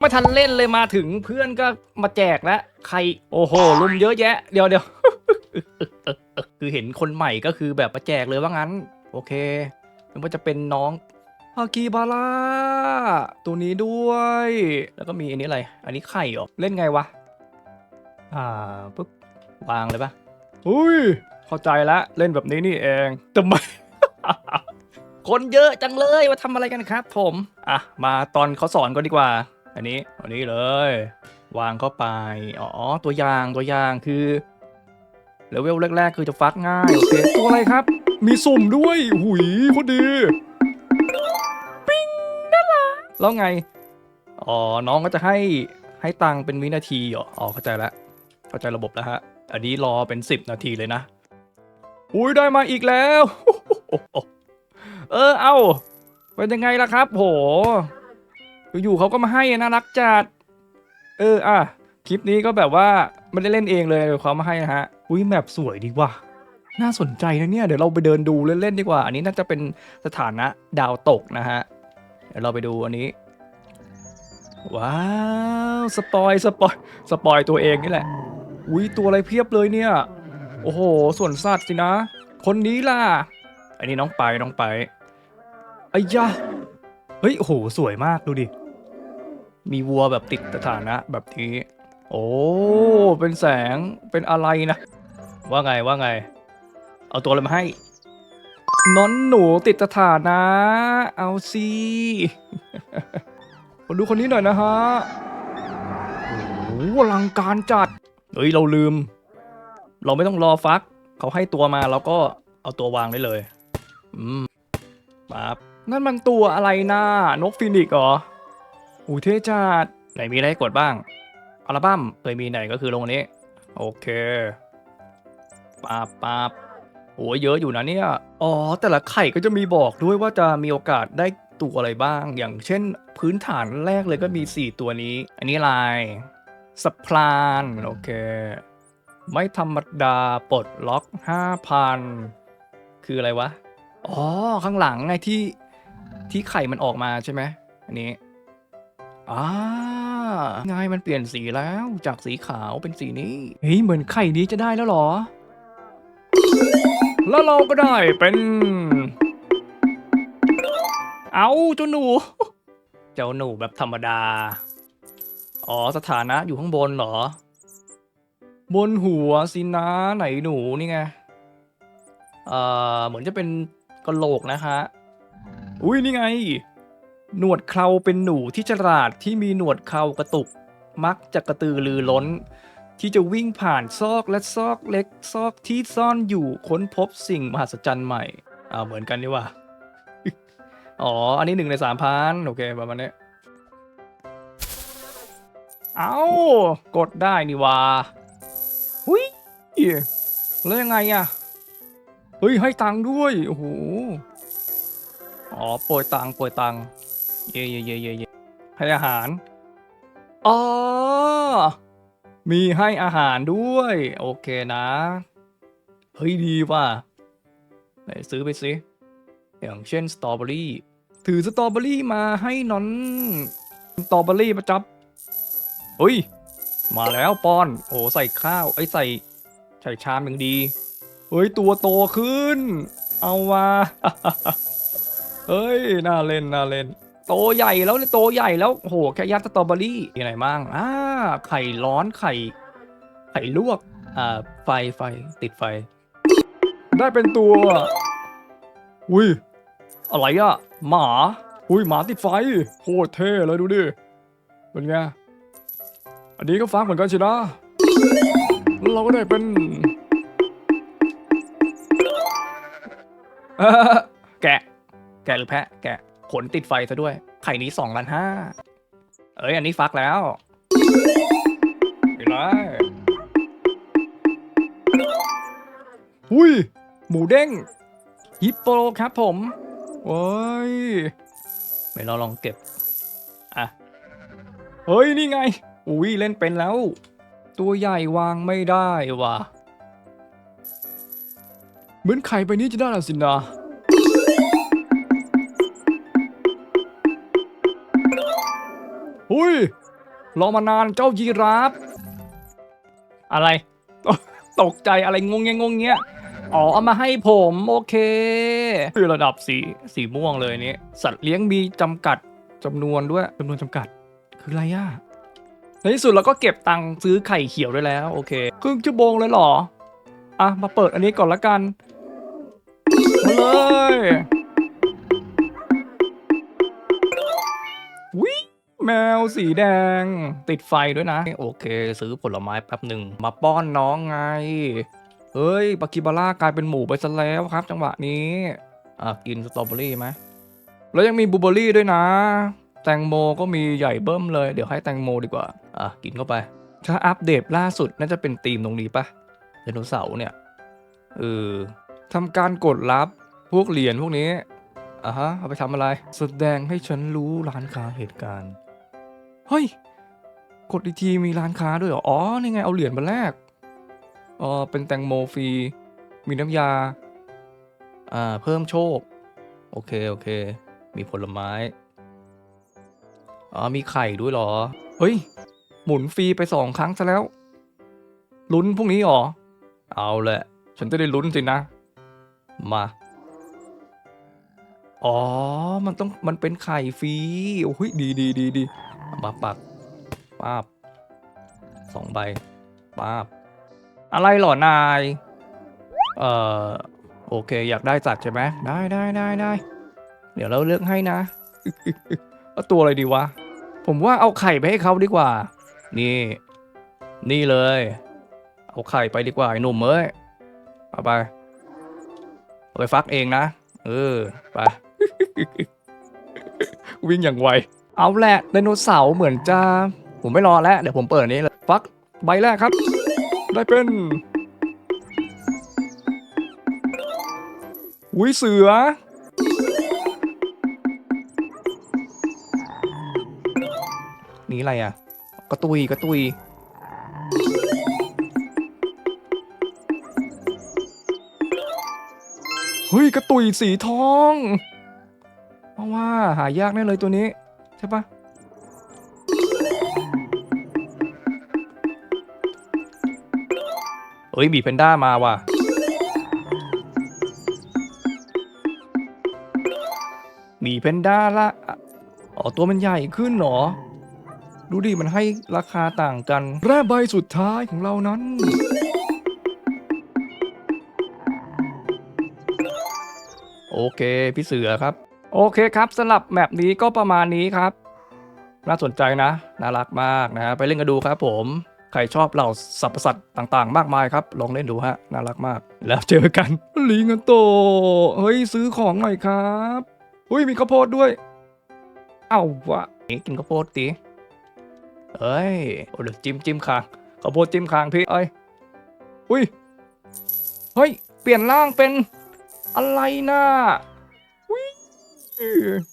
ไม่ทันเล่นเลยมาถึงเพื่อนก็มาแจกแล้วใครโอ้โหลุมเยอะแยะ เดี๋ยวเดี๋ยวคือเห็นคนใหม่ก็คือแบบมาแจกเลยว่างั้น โอเคไม่ว่าจะเป็นน้องฮากิบาร่าตัวนี้ด้วย แล้วก็มีอันนี้อะไร อันนี้ไข่เหรอ เล่นไงวะ อ่าปุ๊บวางเลยปะอุ้ยเข้าใจแล้วเล่นแบบนี้นี่เองทำไมคนเยอะจังเลยมาทำอะไรกันครับ ผม อะ มาตอนเขาสอนก็ดีกว่า อันนี้อันนี้เลย วางเข้าไป อ๋อ ตัวอย่างตัวอย่างคือเลเวลแรก ๆ คือจะฟักง่ายโอเคตัวอะไรครับ มีสุ่มด้วย หุยโคตรดีปิ้งน่ารักแล้วไง อ๋อ น้องก็จะให้ให้ตังเป็นวินาทีเหรออ๋อเข้าใจแล้วเข้าใจระบบแล้วฮะ อันนี้รอเป็น 10 นาทีเลยนะอุ้ยได้มาอีกแล้ว เออเอาเป็นยังไงล่ะครับโห อยู่ๆเขาก็มาให้น่ารักจัด เอออะคลิปนี้ก็แบบว่าไม่ได้เล่นเองเลยเขามาให้นะฮะ อุ้ยแมปสวยดีว่ะน่าสนใจนะเนี่ยเดี๋ยวเราไปเดินดูเล่นๆดีกว่า อันนี้น่าจะเป็นสถานะดาวตกนะฮะ เดี๋ยวเราไปดูอันนี้ ว้าวสปอยสปอยสปอยตัวเองนี่แหละ อุ้ยตัวอะไรเพียบเลยเนี่ย โอ้โหส่วนสัตว์สินะ คนนี้ล่ะ อันนี้น้องไปน้องไปไอ้ยะเฮ้ยโอ้โหสวยมากดูดิ มีวัวแบบติดสถานะแบบนี้ โอ้ เป็นแสง เป็นอะไรนะ ว่าไงว่าไง เอาตัวอะไรมาให้น้อนหนูติดสถานะ เอาสิมาดูคนนี้หน่อยนะฮะ โอ้โหอลังการจัด เฮ้ย เราลืม เราไม่ต้องรอฟัก เขาให้ตัวมาเราก็เอาตัววางได้เลย อืมปั๊บนั่นมันตัวอะไรนะนกฟินิกซ์เหรอ อูเทจัดไหนมีอะไรให้กดบ้าง อัลบั้มเคยมีไหนก็คือลงอันนี้ โอเคปั๊บปั๊บโอ้ยเยอะอยู่นะเนี่ย อ๋อ แต่ละไข่ก็จะมีบอกด้วยว่าจะมีโอกาสได้ตัวอะไรบ้าง อย่างเช่นพื้นฐานแรกเลยก็มี 4 ตัวนี้ อันนี้ลายสปลานโอเค ไม่ธรรมดาปลดล็อก 5,000 คืออะไรวะ อ๋อ ข้างหลังไงที่ที่ไข่มันออกมาใช่ไหมอันนี้ อ่าไงมันเปลี่ยนสีแล้วจากสีขาวเป็นสีนี้ เฮ้ย เหมือนไข่นี้จะได้แล้วเหรอ แล้วเราก็ได้เป็น เอาเจ้าหนู เจ้าหนูแบบธรรมดา อ๋อ สถานะอยู่ข้างบนเหรอ บนหัวสินะไหนหนูนี่ไง เอ่อ เหมือนจะเป็นกระโหลกนะคะอุ้ยนี่ไง หนวดเคราเป็นหนูที่ฉลาดที่มีหนวดเครากระตุก มักจะกระตือรือร้น ที่จะวิ่งผ่านซอกและซอกเล็กซอกที่ซ่อนอยู่ค้นพบสิ่งมหัศจรรย์ใหม่อ่าเหมือนกันนี่ว่าอ๋อ อันนี้หนึ่งในสามพันโอเคประมาณนี้เอากดได้นี่ว่าหุยแล้วยังไงอะเฮ้ยให้ตังค์ด้วย โอ้โห อ๋อ โปรยตังค์โปรยตังค์ เย่เย่เย่เย่เย่ให้อาหารอ๋อมีให้อาหารด้วย โอเคนะ เฮ้ยดีว่ะไหนซื้อไปสิอย่างเช่นสตรอเบอรี่ถือสตรอเบอรี่มาให้นอนสตรอเบอรี่มาจับเฮ้ย มาแล้วปอนโอ้ใส่ข้าวไอ้ยใส่ใส่ชามอย่างดีเฮ้ยตัวโตขึ้น เอามาเฮ้ย น่าเล่น น่าเล่น โตใหญ่แล้วเนี่ยโตใหญ่แล้วโอ้โหแค่ยัดสตรอเบอรี่มีอะไรบ้างอ่าไข่ร้อนไข่ ไข่ลวกอ่าไฟไฟติดไฟ ได้เป็นตัว อุ้ยอะไรอะหมา อุ้ยหมาติดไฟโคตรเท่เลยดูดิเป็นไงอันนี้ก็ฟังเหมือนกันสินะแล้วเราก็ได้เป็นเอ่อแกะ แกะหรือแพะ แกะ ขนติดไฟซะด้วย ไข่นี้สองล้านห้าเอ้ย อันนี้ฟักแล้วไปเลยอุ้ย หมูเด้ง ฮิปโปครับผมโอ้ยเดี๋ยวเราลองเก็บ อะ เฮ้ย นี่ไง อุ้ย เล่นเป็นแล้ว ตัวใหญ่วางไม่ได้ว่ะ เหมือนไข่ไปนี้จะได้ล้วสินะ อุ้ยรอมานานเจ้ายีราฟ อะไร ตกใจอะไรงงเงี้ยงงเงี้ยอ๋อเอามาให้ผมโอเค คือระดับสีสีม่วงเลยนี่สัตว์เลี้ยงมีจำกัดจำนวนด้วยจำนวนจำกัด คืออะไรอะในที่สุดเราก็เก็บตังค์ซื้อไข่เขียวได้แล้ว โอเคครึ่งชั่วโมงเลยเหรอ อะ มาเปิดอันนี้ก่อนละกันมาเลย มวสีแดง ติดไฟด้วยนะ โอเค ซื้อผลไม้แป๊บหนึ่งมาป้อนน้องไง เฮ้ยปากิบาร่ากลายเป็นหมูไปซะแล้วครับ จังหวะนี้ อะกินสตรอเบอรี่ไหมแล้วยังมีบลูเบอรี่ด้วยนะ แตงโมก็มีใหญ่เบิ้มเลย เดี๋ยวให้แตงโมดีกว่า อะกินเข้าไป ถ้าอัปเดตล่าสุดน่าจะเป็นธีมตรงนี้ปะไดโนเสาร์เนี่ยเออทำการกดรับพวกเหรียญพวกนี้อะฮะ เอาไปทำอะไร แสดงให้ฉันรู้ร้านค้าเหตุการณ์ เฮ้ย กดอีทีมีร้านค้าด้วยเหรอ อ๋อ นี่ไงเอาเหรียญมาแลกอ๋อเป็นแตงโมฟรี มีน้ำยา อ่า เพิ่มโชค โอเค โอเค มีผลไม้ อ๋อ มีไข่ด้วยเหรอ เฮ้ย หมุนฟรีไปสองครั้งซะแล้ว ลุ้นพวกนี้เหรอ เอาแหละ ฉันจะได้ลุ้นสินะ มา อ๋อ มันต้อง มันเป็นไข่ฟรี โอ้ย ดีดีดีดี มาปักป้าบสองใบป้าบ อะไรหรอนาย เอ่อ โอเค อยากได้สัตว์ใช่ไหมได้ได้ได้ได้เดี๋ยวเราเลือกให้นะเอาตัวอะไรดีวะ ผมว่าเอาไข่ไปให้เขาดีกว่า นี่ นี่เลย เอาไข่ไปดีกว่าไอ้หนุ่มเอ้ยเอาไปเอาไปฟักเองนะ เออ ไป วิ่งอย่างไว เอาแหละไดโนเสาร์เหมือนจะ ผมไม่รอแล้ว เดี๋ยวผมเปิดนนี้เลยฟักใบแรกครับ ได้เป็นอุ้ยเสือ นี่อะไรอะ กระตุยกระตุยเฮ้ยกระตุยสีทอง เพราะว่าหายากแน่เลยตัวนี้ ใช่ปะเอ้ยบีแพนด้ามาว่ะหมีแพนด้าละอะอ๋อตัวมันใหญ่ขึ้นเหรอ ดูดิมันให้ราคาต่างกัน แร่ใบสุดท้ายของเรานั้น โอเค พี่เสือครับ โอเคครับสำหรับแมปนี้ก็ประมาณนี้ครับ น่าสนใจนะ น่ารักมากนะฮะไปเล่นกันดูครับผม ใครชอบเหล่าสรรพสัตว์ต่างๆ มากมายครับ ลองเล่นดูฮะ น่ารักมาก แล้วเจอกันลิงกันโต เฮ้ยซื้อของหน่อยครับอุ้ยมีข้าวโพดด้วย เอ้าวะนี่กินข้าวโพดตีเอ้ยโอ้เดี๋ยวจิ้มจิ้มคางข้าวโพดจิ้มคางพี่เอ้ยอุ้ยเฮ้ยเปลี่ยนร่างเป็นอะไรน่ะ ย